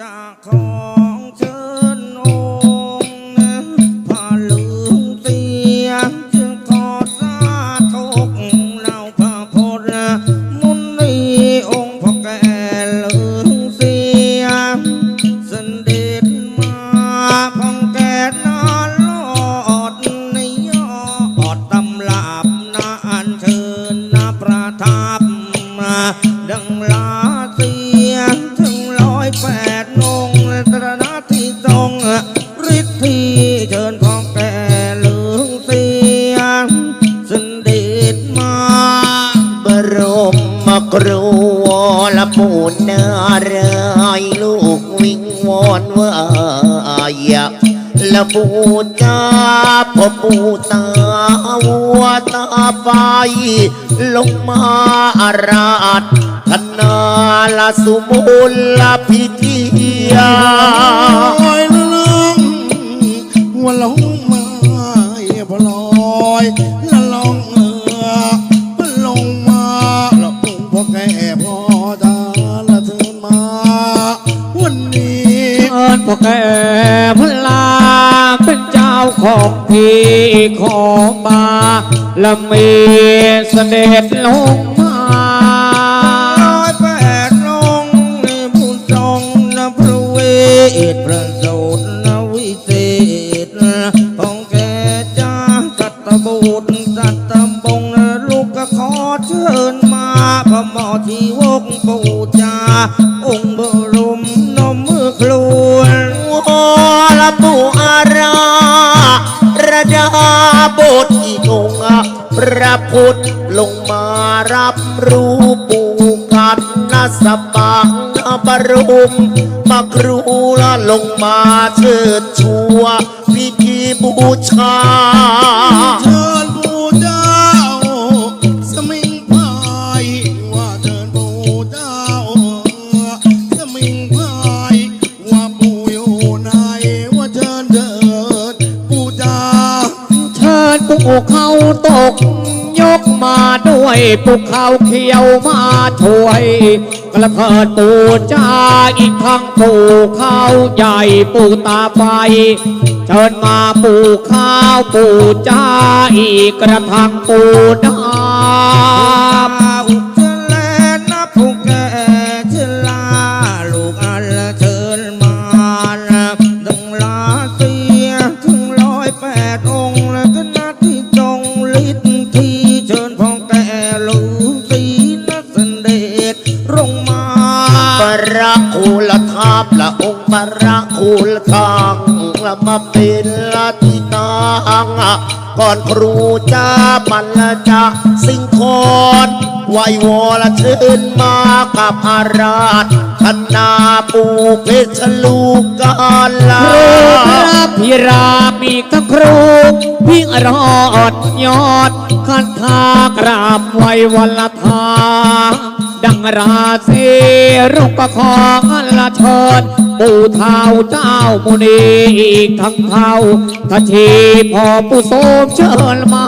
จากของเชิญ วรปูเนรายลูกวิงวอนว่าอย่าละปูจาพ่อปูตาวัวตาไฟลงมาอาราธคณาละสุมุลพิธียาลอยละลงว่าลงมาพลอยละลอง พ่อแก่พลาเป็นเจ้าของที่ของบาและมีเสด็จลงมาร้อยแปดนงผู้ทรงนะพระเวทประโสดนะวิเศษของแกจ้าสัตบุตรสัตบงลูกก็ขอเชิญมาพระหมอที่วกปูจา ราระดาบทอีกองพระพุทธลงมารับรู้ปูกันนัสปังบรุมมาครูละลงมาเชิดชัวพิธีบูชา ปู่ขาตก ยกมาด้วยภูเขาเขียวมาช่วยกระเพิดปูจ้าอีกทั้งปูเขาใหญ่ปูตาไฟเชิญมาปูข้าวปูจ้าอีกกระทังปูดา คูลทาบละองค์ปราคูลทางละมาเป็นละทิตางก่อนครูจ้ามันละจะสิงคอนไหววอละเชิญมากับอาราธคณาปูเพชรลูกกาลาครูพระพิรามีทั้งครูพิงรอดยอดคันทากราบไหววันละทาดังราศี รุปขอละเชิญปู่เท้าเจ้ามุนีอีกทั้งเท้าทัชีพอปู่โสมเชิญมา